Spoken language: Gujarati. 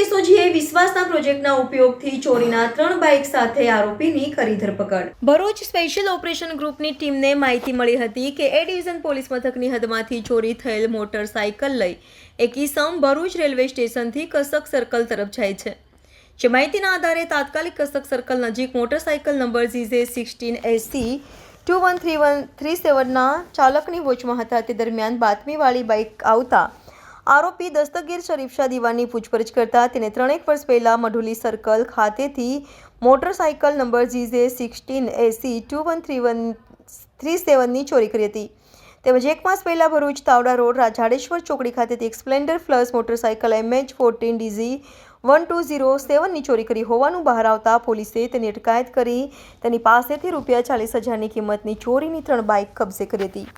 એસઓજીએ વિશ્વાસના પ્રોજેક્ટના ઉપયોગથી ચોરીના ત્રણ બાઇક સાથે આરોપીની કરી ધરપકડ. ભરૂચ સ્પેશિયલ ઓપરેશન ગ્રુપની ટીમને માહિતી મળી હતી કે એ ડિવિઝન પોલીસ મથકની હદમાંથી ચોરી થયેલ મોટરસાયકલ લઈ એક ઇસમ ભરૂચ રેલવે સ્ટેશનથી કસક સર્કલ તરફ જાય છે. જે માહિતીના આધારે તાત્કાલિક કસક સર્કલ નજીક motorcycle number ઝીઝે sixteen AC two one three one three સેવનના ચાલકની વોચમાં હતા. તે દરમિયાન બાતમીવાળી બાઇક આવતા આરોપી દસ્તગીર શરીફ શાહ દીવાની પૂછપરછ કરતા તેને ત્રણેક વર્ષ પહેલા મઢુલી સર્કલ ખાતેથી motorcycle number GJ sixteen AC two one three one three સેવનની ચોરી કરી હતી. તેમજ એક માસ પહેલા ભરૂચ તાવડા રોડ રાજાડેશ્વર ચોકડી ખાતેથી એક Splendor plus motorcycle MH fourteen DZ one two zero સેવનની ચોરી કરી હોવાનું બહાર આવતા પોલીસે તેની અટકાયત કરી તેની પાસેથી રૂપિયા ચાલીસ હજારની કિંમતની ચોરીની ત્રણ બાઇક કબજે કરી હતી.